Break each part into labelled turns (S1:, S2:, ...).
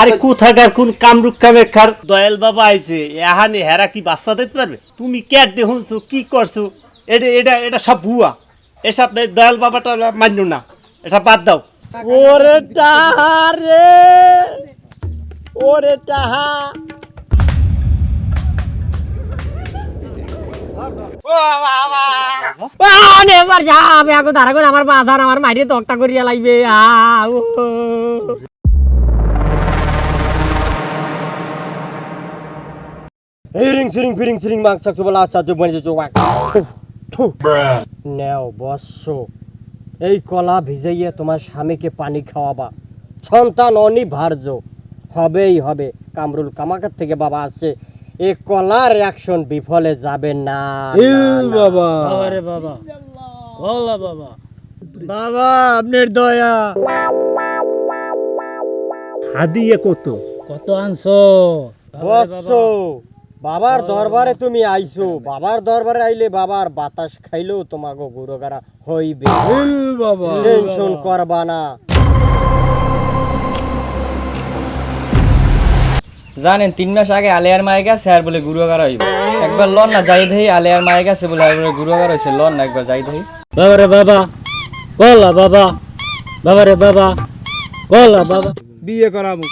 S1: আরে কোথাকার কোন কামরুক কামেখার দয়াল বাবা আইছে এহানে হেরা কি বাচ্চা দিতে পারবে? তুমি ক্যাট দেখুনছো কি করছ? এটা এটা এটা সব ভুয়া। এসব দয়াল বাবাটা মান্য না। এটা বাদ দাও।
S2: ওরে টাহা রে। ওরে টাহা। এবার যা আমি আগো ধারা করে আমার বাজার আমার মাইরে তক্তা করিয়া লাগবে আ ও এই রিং সিরিং ফিরিং সিরিং মাং সাকসু বলা আচ্ছা জো বনে জো ওয়াক থু নেও বর্ষ এই কলা ভিজাইয়ে তোমার স্বামীকে পানি খাওয়াবা। সন্তান অনিবার্য। হবেই হবে। কামরুল কামাকার থেকে বাবা আসছে। এই কলার অ্যাকশন বিফলে যাবে না বাবা।
S3: বাবারে বাবা। বল্লা বাবা।
S2: বাবা আপনার দয়া।
S1: হাদিয়ে কত
S3: কত আনছো
S2: বর্ষ বাবার দরবারে তুমি আইছো বাবার দরবারে আইলে বাবার বাতাস খাইলেও তোমাকে গুরুগারা হইবে।
S3: বাবা।
S2: টেনশন করবা না।
S4: জানেন তিন মাস আগে আলিয়ার মায়ে গেছে আর বলে গুরুগার হইব। একবার লন না যাই দেই আলিয়ার মায়ে গেছে বলে আর বলে গুরুগার হইছে লন না একবার যাই দেই
S3: বাবারে বাবা বল্লা বাবা বাবারে বাবা বল্লা বাবা।
S2: বিয়ে করাবো।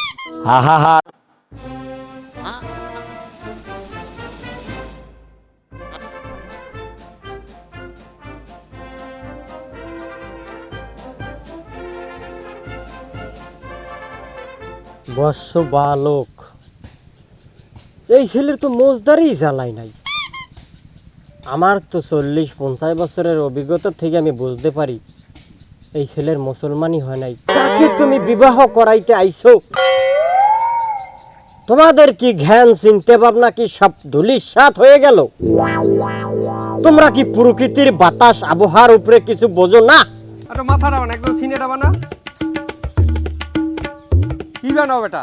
S2: বর্ষ বালক। এই ছেলের তো মোজদারি জ্বালাই নাই। আমার তো চল্লিশ পঞ্চাশ বছরের অভিজ্ঞতা থেকে আমি বুঝতে পারি এই ছেলের মুসলমানই হয় নাই। তাকে তুমি বিবাহ করাইতে আইছো? তোমাদের কি জ্ঞান চিন্তা ভাবনা কি সব ধুলির সাত হয়ে গেল? তোমরা কি প্রকৃতির বাতাস আবহাওয়ার উপরে কিছু বোঝো না?
S5: মাথা ডাবান একদম বানা। কি বানাও বেটা?